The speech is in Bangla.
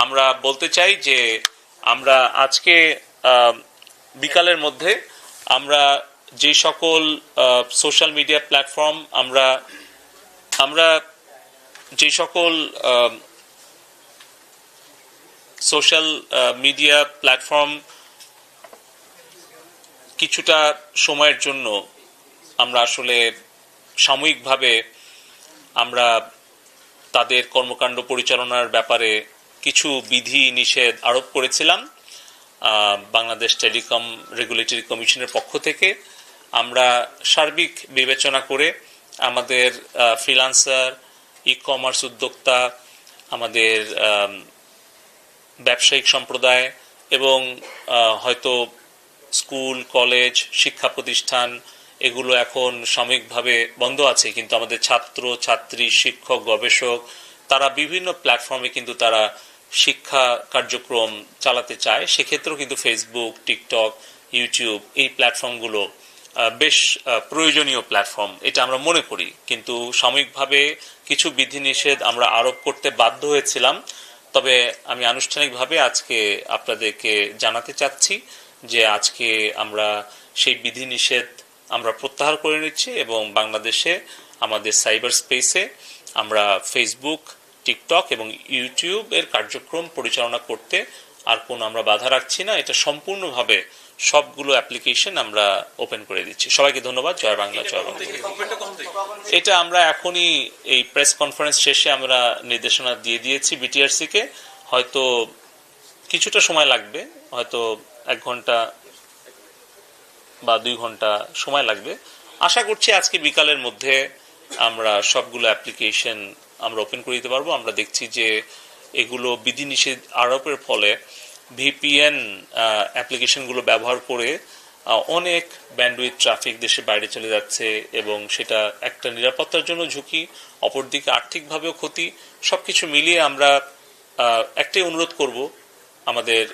আমরা বলতে চাই যে আমরা আজকে বিকালের মধ্যে আমরা যে সকল সোশ্যাল মিডিয়া প্ল্যাটফর্ম আমরা আমরা যে সকল সোশ্যাল মিডিয়া প্ল্যাটফর্ম কিছুটা সময়ের জন্য আমরা আসলে সাময়িকভাবে আমরা তাদের কর্মকাণ্ড পরিচালনার ব্যাপারে কিছু বিধি নিষেধ আরোপ করেছিলাম বাংলাদেশ টেলিকম রেগুলেটরি কমিশনের পক্ষ থেকে। আমরা সার্বিক বিবেচনা করে আমাদের ফ্রিলান্সার ই কমার্স উদ্যোক্তা, আমাদের ব্যবসায়িক সম্প্রদায় এবং হয়তো স্কুল, কলেজ, শিক্ষা প্রতিষ্ঠান, এগুলো এখন সাময়িকভাবে বন্ধ আছে। কিন্তু আমাদের ছাত্র, ছাত্রী, শিক্ষক, গবেষক, তারা বিভিন্ন প্ল্যাটফর্মে কিন্তু তারা শিক্ষা কার্যক্রম চালাতে চায়, সেক্ষেত্রেও কিন্তু ফেসবুক টিকটক ইউটিউব এই প্ল্যাটফর্মগুলো বেশ প্রয়োজনীয় প্ল্যাটফর্ম এটা আমরা মনে করি। কিন্তু সাময়িকভাবে কিছু বিধিনিষেধ আমরা আরোপ করতে বাধ্য হয়েছিলাম। তবে আমি আনুষ্ঠানিকভাবে আজকে আপনাদেরকে জানাতে চাচ্ছি যে আজকে আমরা সেই বিধিনিষেধ আমরা প্রত্যাহার করে নিচ্ছি এবং বাংলাদেশে আমাদের সাইবার স্পেসে আমরা ফেসবুক টিকটক এবং ইউটিউব এর কার্যক্রম পরিচালনা করতে আর কোনো আমরা বাধা রাখছি না। এটা সম্পূর্ণভাবে সবগুলো অ্যাপ্লিকেশন আমরা ওপেন করে দিচ্ছি। সবাইকে ধন্যবাদ। জয় বাংলা জয় বাংলা। এটা আমরা এখনই এই প্রেস কনফারেন্স শেষে আমরা নির্দেশনা দিয়ে দিয়েছি বিটিআরসি কে। হয়তো কিছুটা সময় লাগবে, হয়তো এক ঘণ্টা বা দুই ঘণ্টা সময় লাগবে। আশা করছি আজকে বিকালের মধ্যে আমরা সবগুলো অ্যাপ্লিকেশন আমরা ওপেন করে দিতে পারব। আমরা দেখছি যে এগুলো বিধিনিষেধ আরোপের ফলে ভিপিএন অ্যাপ্লিকেশনগুলো ব্যবহার করে অনেক ব্যান্ডউইথ ট্রাফিক দেশের বাইরে চলে যাচ্ছে এবং সেটা একটা নিরাপত্তার জন্য ঝুঁকি, অপরদিকে আর্থিকভাবেও ক্ষতি। সবকিছু মিলিয়ে আমরা একটাই অনুরোধ করব আমাদের